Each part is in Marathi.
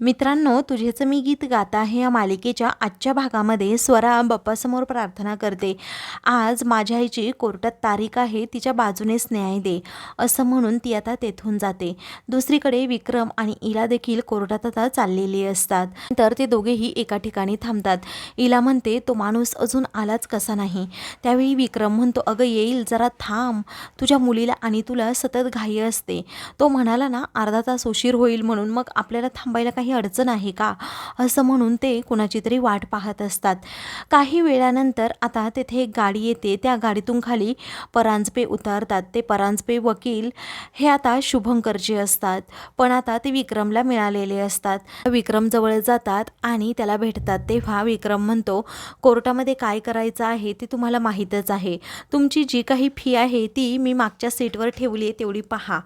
मित्रांनो तुझेचं मी गीत गात आहे या मालिकेच्या आजच्या भागामध्ये स्वरा बाप्पासमोर प्रार्थना करते. आज माझ्या आईची कोर्टात तारीख आहे तिच्या बाजूनेच न्याय दे असं म्हणून ती आता तेथून जाते. दुसरीकडे विक्रम आणि इला देखील कोर्टात आता चाललेली असतात. तर ते दोघेही एका ठिकाणी थांबतात. इला म्हणते तो माणूस अजून आलाच कसा नाही? त्यावेळी विक्रम म्हणतो अगं येईल जरा थांब. तुझ्या मुलीला आणि तुला सतत घाई असते. तो म्हणाला ना अर्धा तास उशीर होईल म्हणून मग आपल्याला थांबायला काही अडचण आहे का? असं म्हणून ते कुणाची तरी वाट पाहत असतात. काही वेळानंतर आता तेथे एक गाडी येते. त्या गाडीतून खाली परांजपे उतारतात. ते परांजपे वकील हे आता शुभंकरचे असतात. पण आता ते विक्रमला मिळालेले असतात. विक्रमजवळ जातात आणि त्याला भेटतात. तेव्हा विक्रम म्हणतो कोर्टामध्ये काय करायचं आहे ते तुम्हाला माहीतच आहे. तुमची जी काही फी आहे ती मी मागच्या सीटवर ठेवली आहे तेवढी पहा.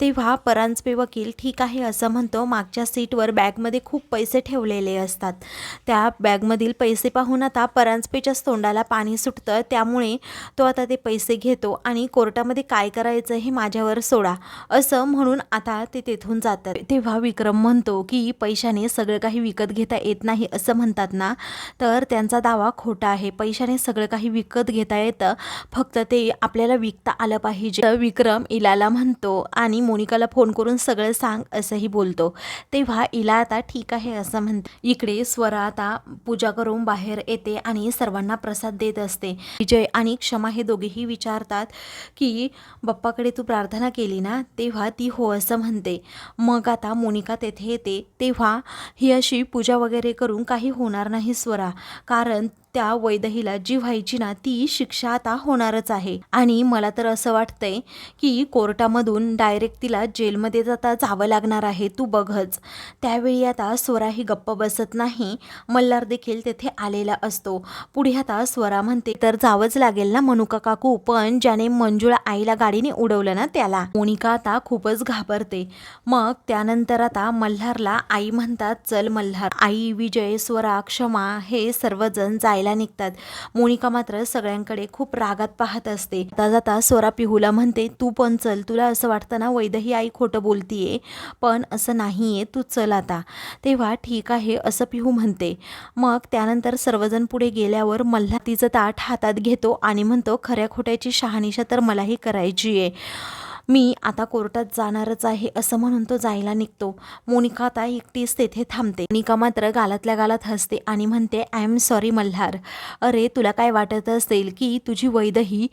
तेव्हा परांजपे वकील ठीक आहे असं म्हणतो. मागच्या सीटवर बॅगमध्ये खूप पैसे ठेवलेले असतात. त्या बॅगमधील पैसे पाहून आता परांजपेच्याच तोंडाला पाणी सुटतं. त्यामुळे तो आता ते पैसे घेतो आणि कोर्टामध्ये काय करायचं हे माझ्यावर सोडा असं म्हणून आता ते तेथून जातात. तेव्हा विक्रम म्हणतो की पैशाने सगळं काही विकत घेता येत नाही असं म्हणतात ना. तर त्यांचा दावा खोटा आहे. पैशाने सगळं काही विकत घेता येतं. फक्त ते आपल्याला विकता आलं पाहिजे. विक्रम इलाला म्हणतो आणि मोनिकाला फोन करून सगळं सांग असंही बोलतो. तेव्हा इला आता ठीक आहे असं म्हणते इकडे स्वरा आता पूजा करून बाहेर येते आणि सर्वांना प्रसाद देत असते. विजय आणि क्षमा हे दोघेही विचारतात की बाप्पाकडे तू प्रार्थना केली ना तेव्हा ती हो असं म्हणते. मग आता मोनिका तेथे येते तेव्हा ही अशी पूजा वगैरे करून काही होणार नाही स्वरा. कारण त्या वैदहीला जी व्हायची ना ती शिक्षा आता होणारच आहे. आणि मला तर असं वाटतंय की कोर्टामधून डायरेक्ट तिला जेलमध्ये जाता जावं लागणार आहे. तू बघच. त्यावेळी आता स्वराही गप्प बसत नाही. मल्हार देखील तेथे आलेला असतो. पुढे आता स्वरा म्हणते तर जावंच लागेल ना मनुका काकू? पण ज्याने मंजुळा आईला गाडीने उडवलं ना त्याला? मोनिका आता खूपच घाबरते. मग त्यानंतर आता मल्हारला आई म्हणतात चल मल्हार. आई विजय स्वरा क्षमा हे सर्वजण जाय जायला निघतात. मोनिका मात्र सगळ्यांकडे खूप रागात पाहत असते. आता जाता स्वरा पिहूला म्हणते तू पण चल तुला असं वाटतं ना वैदही आई खोटं बोलतीये? पण असं नाहीये तू चल आता. तेव्हा ठीक आहे असं पिहू म्हणते. मग त्यानंतर सर्वजण पुढे गेल्यावर मल्हा तिचं ताट हातात घेतो आणि म्हणतो खऱ्या खोट्याची शहानिशा तर मलाही करायची आहे मी आता कोर्टात जाणारच आहे असं म्हणून तो जायला निघतो. मोनिका आता एकटीच तेथे थांबते. मोनिका मात्र गालातल्या गालात हसते आणि म्हणते आय एम सॉरी मल्हार. अरे तुला काय वाटत असेल की तुझी वैदही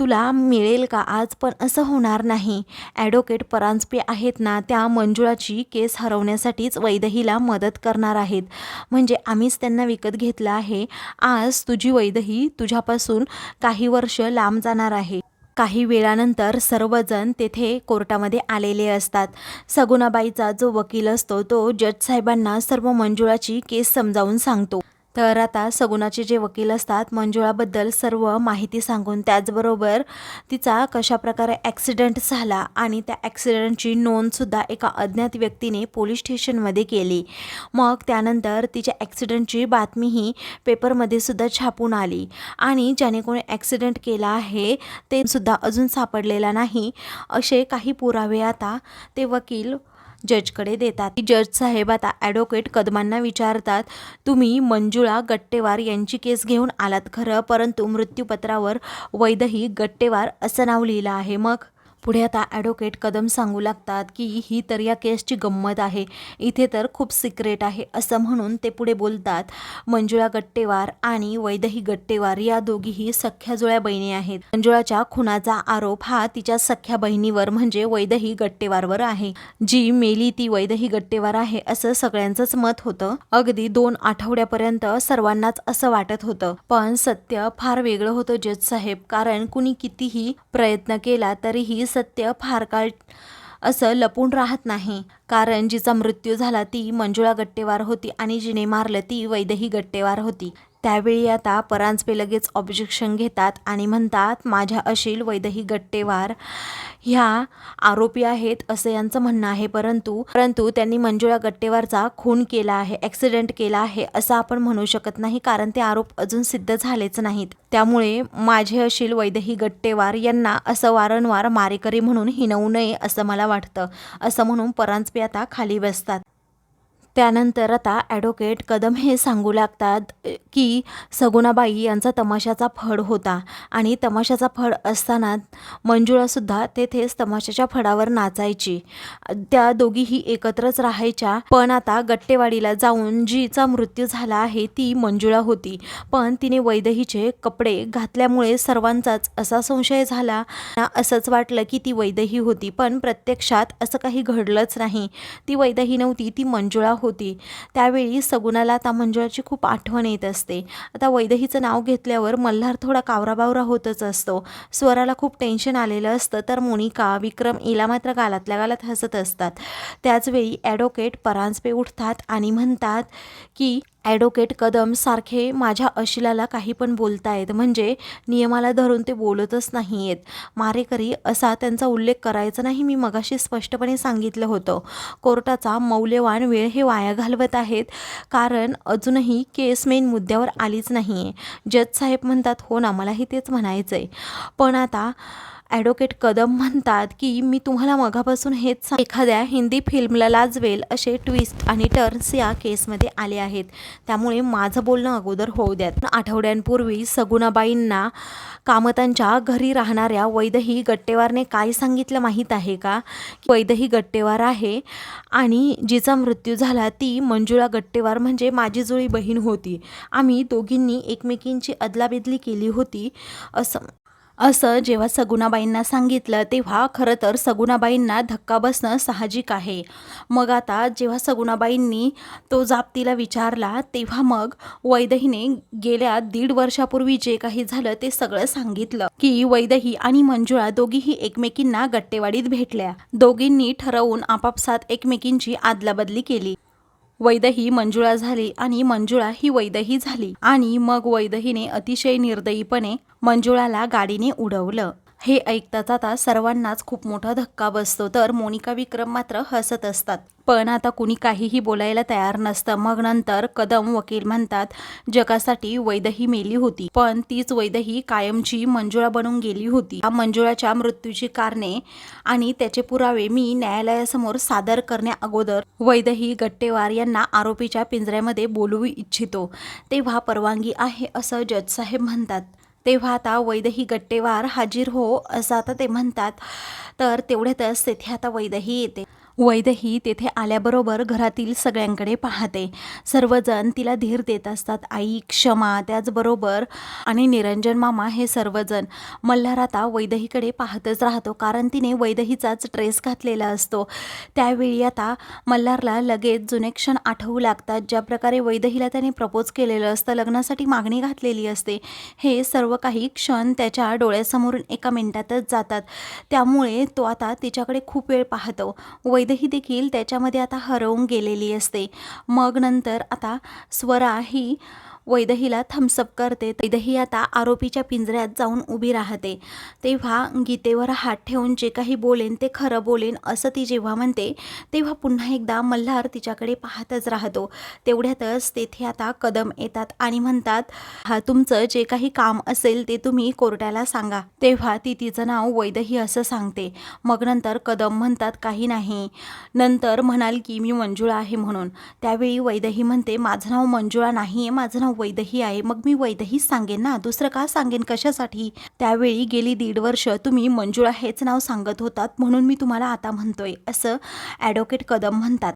तुला मिळेल का आज? पण असं होणार नाही. ॲडव्होकेट परांजपे आहेत ना त्या मंजुळाची केस हरवण्यासाठीच वैदहीला मदत करणार आहेत. म्हणजे आम्हीच त्यांना विकत घेतलं आहे. आज तुझी वैदही तुझ्यापासून काही वर्ष लांब जाणार आहे. काही वेळानंतर सर्वजण तेथे कोर्टामध्ये आलेले असतात. सगुणाबाईचा जो वकील असतो तो जज साहेबांना सर्व मंजुळाची केस समजावून सांगतो. तर आता सगुणाचे जे वकील असतात मंजुळाबद्दल सर्व माहिती सांगून त्याचबरोबर तिचा कशाप्रकारे ॲक्सिडेंट झाला आणि त्या ॲक्सिडेंटची नोंदसुद्धा एका अज्ञात व्यक्तीने पोलीस स्टेशनमध्ये केली. मग त्यानंतर तिच्या ॲक्सिडेंटची बातमीही पेपरमध्ये सुद्धा छापून आली आणि ज्याने कोणी ॲक्सिडेंट केला आहे ते सुद्धा अजून सापडलेला नाही. असे काही पुरावे आता ते वकील जजकडे देतात. जज साहेब आता ॲडव्होकेट कदमांना विचारतात तुम्ही मंजुळा गट्टेवार यांची केस घेऊन आलात खरं परंतु मृत्यूपत्रावर वैदही गट्टेवार असं नाव लिहिलं आहे. मग पुढे आता ॲडव्होकेट कदम सांगू लागतात की ही तर या केसची गंमत आहे. इथे तर खूप सिक्रेट आहे असं म्हणून ते पुढे बोलतात. मंजुळा गट्टेवार आणि वैदही गट्टेवार या दोघीही सख्या जुळ्या बहिणी आहेत. मंजुळाच्या खुनाचा आरोप हा तिच्या सख्या बहिणीवर म्हणजे वैदही गट्टेवारवर आहे. जी मेली ती वैदही गट्टेवार आहे असं सगळ्यांचंच मत होतं. अगदी दोन आठवड्यापर्यंत सर्वांनाच असं वाटत होतं. पण सत्य फार वेगळं होतं जज साहेब कारण कुणी कितीही प्रयत्न केला तरीही सत्य फार काळ असं लपून राहत नाही. कारण जिचा मृत्यू झाला ती मंजुळा गट्टेवार होती आणि जिने मारलं ती वैदही गट्टेवार होती. त्यावेळी आता परांजपे लगेच ऑब्जेक्शन घेतात आणि म्हणतात माझ्या अशील वैदही गट्टेवार ह्या आरोपी आहेत असं यांचं म्हणणं आहे. परंतु परंतु त्यांनी मंजुळा गट्टेवारचा खून केला आहे ॲक्सिडेंट केला आहे असं आपण म्हणू शकत नाही कारण ते आरोप अजून सिद्ध झालेच नाहीत. त्यामुळे माझे अशील वैदही गट्टेवार यांना असं वारंवार मारेकरी म्हणून हिनवू नये असं मला वाटतं असं म्हणून परांजपे आता खाली बसतात. त्यानंतर आता ॲडव्होकेट कदम हे सांगू लागतात की सगुणाबाई यांचा तमाशाचा फड होता. आणि तमाशाचा फड असताना मंजुळासुद्धा तेथेच तमाशाच्या फडावर नाचायची. त्या दोघीही एकत्रच राहायच्या. पण आता गट्टेवाडीला जाऊन जीचा मृत्यू झाला आहे ती मंजुळा होती. पण तिने वैदहीचे कपडे घातल्यामुळे सर्वांचाच असा संशय झाला. असंच वाटलं की ती वैदही होती पण प्रत्यक्षात असं काही घडलंच नाही. ती वैदही नव्हती ती मंजुळा होती. होती. त्यावेळी सगुणाला आता मंजुळाची खूप आठवण येत असते. आता वैदहीचं नाव घेतल्यावर मल्हार थोडा कावराबावरा होतच असतो. स्वराला खूप टेन्शन आलेलं असतं तर मोनिका विक्रम इला मात्र गालातल्या गालात हसत असतात. त्याचवेळी ॲडव्होकेट परांजपे उठतात आणि म्हणतात की ॲडव्होकेट कदम सारखे माझ्या अशिलाला काही पण बोलतायत. म्हणजे नियमाला धरून ते बोलतच नाही आहेत मारेकरी असा त्यांचा उल्लेख करायचा नाही मी मगाशी स्पष्टपणे सांगितलं होतं. कोर्टाचा मौल्यवान वेळ हे वाया घालवत आहेत. कारण अजूनही केस मेन मुद्द्यावर आलीच नाही आहे जज साहेब म्हणतात हो ना मलाही तेच म्हणायचं आहे पण आता ॲडव्होकेट कदम म्हणतात की मी तुम्हाला मगापासून हेच सांग- एखाद्या हिंदी फिल्मला लाजवेल असे ट्विस्ट आणि टर्न्स या केसमध्ये आले आहेत. त्यामुळे माझं बोलणं अगोदर होऊ द्यात. आठवड्यांपूर्वी सगुणाबाईंना कामतांच्या घरी राहणाऱ्या वैदही गट्टेवारने काय सांगितलं माहीत आहे का वैदही गट्टेवार आहे आणि जिचा मृत्यू झाला ती मंजुळा गट्टेवार म्हणजे माझी जुळी बहीण होती. आम्ही दोघींनी एकमेकींची अदलाबदली केली होती असं असं जेव्हा सगुणाबाईंना सांगितलं तेव्हा खरं तर सगुणाबाईंना धक्का बसणं साहजिक आहे. मग आता जेव्हा सगुणाबाईंनी तो जाप्तीला विचारला तेव्हा मग वैदहीने गेल्या दीड वर्षापूर्वी जे काही झालं ते सगळं सांगितलं की वैदही आणि मंजुळा दोघीही एकमेकींना गट्टेवाडीत भेटल्या. दोघींनी ठरवून आपापसात एकमेकींची आदलाबदली केली. वैदही मंजुळा झाली आणि मंजुळा ही वैदही झाली. आणि मग वैदहीने अतिशय निर्दयीपणे मंजुळाला गाडीने उडवलं. हे ऐकताच आता सर्वांनाच खूप मोठा धक्का बसतो. तर मोनिका विक्रम मात्र हसत असतात. पण आता कुणी काहीही बोलायला तयार नसतं. मग नंतर कदम वकील म्हणतात जगासाठी वैदही मेली होती. पण तीच वैदही कायमची मंजुळा बनून गेली होती. या मंजुळाच्या मृत्यूची कारणे आणि त्याचे पुरावे मी न्यायालयासमोर सादर करण्या अगोदर वैदही गट्टेवार यांना आरोपीच्या पिंजऱ्यामध्ये बोलवू इच्छितो. तेव्हा परवानगी आहे असं जज साहेब म्हणतात. तेव्हा आता वैदही गट्टेवार हाजीर हो असं आता ते म्हणतात. तर तेवढ्यातच तेथे आता वैदही येते. वैदही तेथे आल्याबरोबर घरातील सगळ्यांकडे पाहते. सर्वजण तिला धीर देत असतात. आई क्षमा त्याचबरोबर आणि निरंजन मामा हे सर्वजण मल्हार आता वैदहीकडे पाहतच राहतो. कारण तिने वैदहीचाच ड्रेस घातलेला असतो. त्यावेळी आता मल्हारला लगेच जुने क्षण आठवू लागतात. ज्या प्रकारे वैदहीला त्याने प्रपोज केलेलं असतं लग्नासाठी मागणी घातलेली असते हे सर्व काही क्षण त्याच्या डोळ्यासमोरून एका मिनिटातच जातात. त्यामुळे तो आता तिच्याकडे खूप वेळ पाहतो. वैद वैदही देखील त्याच्यामध्ये आता हरवून गेलेली असते. मग नंतर आता स्वरा ही वैदहीला थम्सअप करते. वैदही आता आरोपीच्या पिंजऱ्यात जाऊन उभी राहते. तेव्हा गीतेवर हात ठेवून जे काही बोलेन ते खरं बोलेन असं ती जेव्हा म्हणते तेव्हा पुन्हा एकदा मल्हार तिच्याकडे पाहतच राहतो. तेवढ्यातच तेथे आता कदम येतात आणि म्हणतात हा तुमचं जे काही काम असेल ते तुम्ही कोर्टाला सांगा. तेव्हा ती तिचं नाव वैदही असं सांगते. मग नंतर कदम म्हणतात काही नाही. नंतर म्हणाल की मी मंजुळा आहे म्हणून. त्यावेळी वैदही म्हणते माझं नाव मंजुळा नाही आहे माझं नाव वैदही आहे. मग मी वैदही सांगेन ना? दुसरं का सांगेन? कशासाठी? त्यावेळी गेली दीड वर्ष तुम्ही मंजुळा हेच नाव सांगत होतात म्हणून मी तुम्हाला आता म्हणतोय असं ॲडव्होकेट कदम म्हणतात.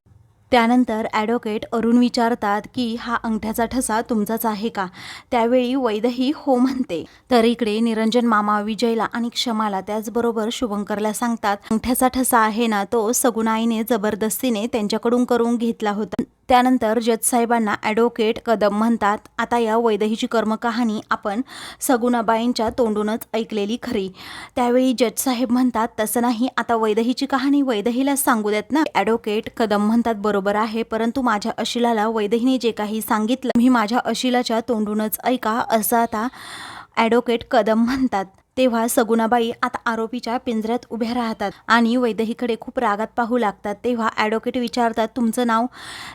त्यानंतर ॲडव्होकेट अरुण विचारतात की हा अंगठ्याचा ठसा तुमचाच आहे का? त्यावेळी वैदही हो म्हणते. तर इकडे निरंजन मामा विजयला आणि क्षमाला त्याचबरोबर शुभंकरला सांगतात अंगठ्याचा ठसा आहे ना तो सगुणाईने जबरदस्तीने त्यांच्याकडून करून घेतला होता. त्यानंतर जजसाहेबांना ॲडव्होकेट कदम म्हणतात. आता या वैदहीची कर्मकहाणी आपण सगुणाबाईंच्या तोंडूनच ऐकलेली खरी. त्यावेळी जजसाहेब म्हणतात तसं नाही आता वैदहीची कहाणी वैदहीला सांगू देत ना. ॲडव्होकेट कदम म्हणतात बरोबर आहे परंतु माझ्या अशिलाला वैदहीने जे काही सांगितलं मी माझ्या अशिलाच्या तोंडूनच ऐका असं आता ॲडव्होकेट कदम म्हणतात. तेव्हा सगुणाबाई आता आरोपीच्या पिंजऱ्यात उभ्या राहतात आणि वैदहीकडे खूप रागात पाहू लागतात. तेव्हा ॲडव्होकेट विचारतात तुमचं नाव?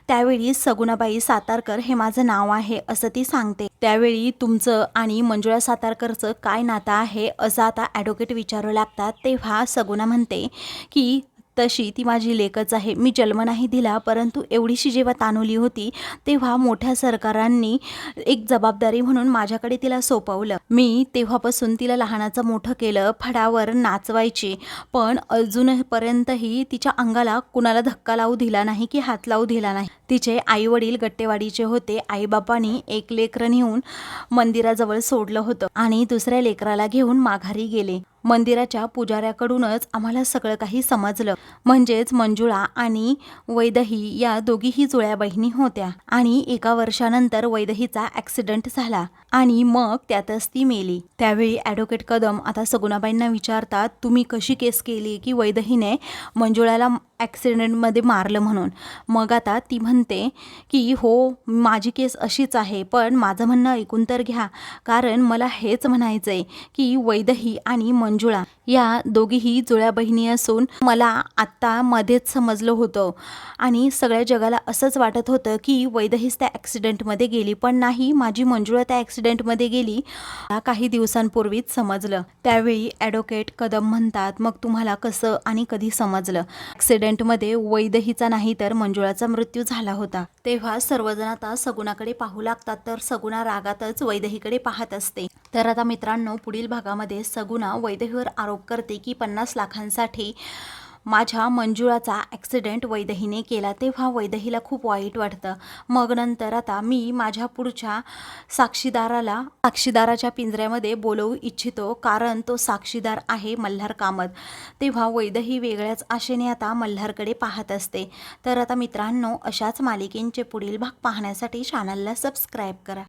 त्यावेळी सगुणाबाई सातारकर हे माझं नाव आहे असं ती सांगते. त्यावेळी तुमचं आणि मंजुळा सातारकरचं काय नातं आहे असं आता ॲडव्होकेट विचारू लागतात. तेव्हा सगुणा म्हणते की तशी ती माझी लेकच आहे. मी जन्म नाही दिला परंतु एवढीशी जेव्हा तानुली होती तेव्हा मोठ्या सरकारांनी एक जबाबदारी म्हणून माझ्याकडे तिला सोपवलं. मी तेव्हापासून तिला लहानाचं मोठं केलं फडावर नाचवायची. पण अजूनपर्यंतही तिच्या अंगाला कुणाला धक्का लावू दिला नाही की हात लावू दिला नाही. तिचे आई वडील गट्टेवाडीचे होते. आईबापांनी एक लेकरं नेऊन मंदिराजवळ सोडलं होतं आणि दुसऱ्या लेकराला घेऊन माघारी गेले. मंदिराच्या पुजाऱ्याकडूनच आम्हाला सगळं काही समजलं. म्हणजेच मंजुळा आणि वैदही या दोघीही जुळ्या बहिणी होत्या आणि एका वर्षानंतर वैदहीचा ॲक्सिडेंट झाला आणि मग त्यातच ती मेली. त्यावेळी ॲडव्होकेट कदम आता सगुणाबाईंना विचारतात तुम्ही कशी केस केली की वैदहीने मंजुळाला ॲक्सिडेंटमध्ये मारलं म्हणून? मग आता ती म्हण म्हणते की हो माझी केस अशीच आहे पण माझं म्हणणं ऐकून तर घ्या. कारण मला हेच म्हणायचं आहे की वैदही आणि मंजुळा या दोघीही जुळ्या बहिणी असून मला आत्ता मध्येच समजलं होतं. आणि सगळ्या जगाला असंच वाटत होतं की वैदहीच त्या ॲक्सिडेंटमध्ये गेली पण नाही माझी मंजुळा त्या ॲक्सिडेंटमध्ये गेली. काही दिवसांपूर्वीच समजलं. त्यावेळी ॲडव्होकेट कदम म्हणतात मग तुम्हाला कसं आणि कधी समजलं? ॲक्सिडेंटमध्ये वैदहीचा नाही तर मंजुळाचा मृत्यू झाला झाला होता. तेव्हा सर्वजण आता सगुणाकडे पाहू लागतात तर सगुणा रागातच वैदहीकडे पाहत असते. तर आता मित्रांनो पुढील भागामध्ये सगुणा वैदहीवर आरोप करते की पन्नास लाखांसाठी माझ्या मंजुळाचा ॲक्सिडेंट वैदहीने केला तेव्हा वैदहीला खूप वाईट वाटतं. मग नंतर आता मी माझ्या पुढच्या साक्षीदाराला साक्षीदाराच्या पिंजऱ्यामध्ये बोलवू इच्छितो कारण तो साक्षीदार आहे मल्हार कामत. तेव्हा वैदही वेगळ्याच आशेने आता मल्हारकडे पाहत असते. तर आता मित्रांनो अशाच मालिकेंचे पुढील भाग पाहण्यासाठी चॅनलला सबस्क्राईब करा.